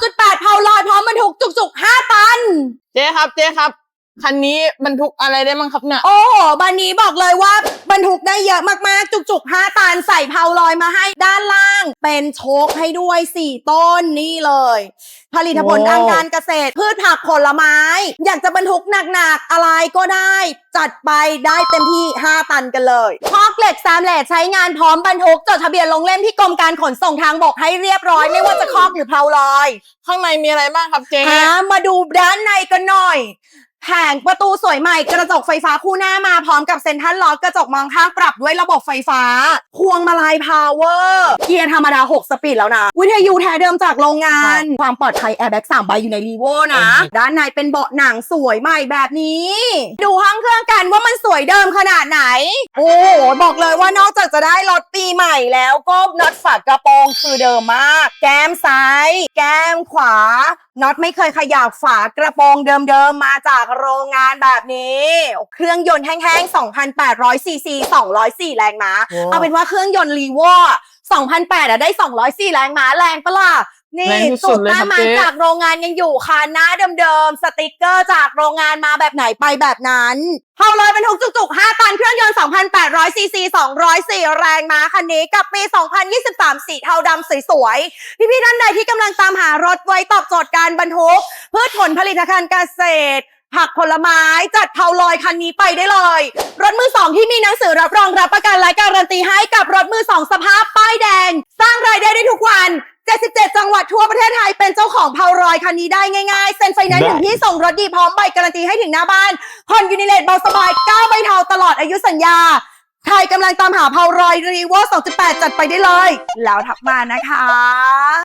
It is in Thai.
2.8 เผาลอยพร้อมบรรทุกจุกๆ5ตัน เจ๊ครับ เจ๊ครับ คันนี้บรรทุกอะไรได้มั้งครับเนี่ย โอ้โหบันนี้บอกเลยว่าบรรทุกได้เยอะมากๆ จุกๆ 5ตันใส่เผาลอยมาให้ด้านล่าง เป็นโชคให้ด้วย 4 ต้นนี่เลย ผลิตผลโอ้ทางการเกษตร พืชผักผลไม้ อยากจะบรรทุกหนักๆ อะไรก็ได้ จัดไปได้เต็มที่ 5 ตันกันเลยคอกเหล็กแซมเหล็กใช้งานพร้อมบรรทุกจดทะเบียนลงเล่มที่กรมการขนส่งทางบกให้เรียบร้อย ไม่ว่าจะคอกหรือเพลาลอย ข้างในมีอะไรบ้างครับเจ๊ อ่ามาดูด้านในกันหน่อย แผงประตูสวยใหม่กระจกไฟฟ้าคู่หน้ามาพร้อมกับเซ็นทรัลล็อกกระจกมองข้างปรับด้วยระบบไฟฟ้า พวงมาลัยพาวเวอร์เกียร์ธรรมดา 6 สปีดแล้วนะ วิทยุแท้เดิมจากโรงงาน ความปลอดภัยแอร์แบ็ก3ใบอยู่ในรีโวนะ ด้านในเป็นเบาะหนังสวยใหม่แบบนี้ ดูห้องเครื่องกันว่ามันสวยเดิมขนาดไหน โอ้โหบอกเลยว่านอกจากจะได้รถปีใหม่แล้วก็น็อตฝากระโปรงคือเดิมมาก แก้มซ้าย แก้มขวาน็อตไม่เคยขยับฝากระโปรงเดิมๆ มาจากโรงงานแบบนี้ เครื่องยนต์แห้งๆ 2,800ซีซี204 แรงม้าโอ้เอาเป็นว่าเครื่องยนต์รีโว2,008อะได้ 204 แรงม้าแรงปะล่ะ นี่แรงที่สุสูดตรเลยหน้าครับมันเจ๊ จากโรงงานยังอยู่ค่ะหน้าเดิมๆสติกเกอร์จากโรงงานมาแบบไหนไปแบบนั้นเผาลอยบรรทุกจุกๆ 5 ตันเครื่องยนต์ 2,800 ซีซี 204 แรงม้าคันนี้กับปี 2023 สีเทาดำสวยๆ พี่ๆท่านใดที่กำลังตามหารถไว้ตอบโจทย์การบรรทุก พืชผลผลิตภัณฑ์เกษตร ผักผลไม้จัดเผาลอยคันนี้ไปได้เลย รถมือสองที่มีหนังสือรับรองรับประกันและการันตีให้กับรถมือสองสภาพ ทั่วประเทศไทยเป็นเจ้าของเผาลอยคันนี้ได้ง่ายๆ เซ็นไฟแนนซ์ได้ถึงที่ส่งรถดีพร้อมใบการันตีให้ถึงหน้าบ้านผ่อนยูนิเลตเบาสบาย9ใบเทาตลอดอายุสัญญาใครกำลังตามหาเผารอยรีโว2.8 จัดไปได้เลย แล้วทักมานะคะ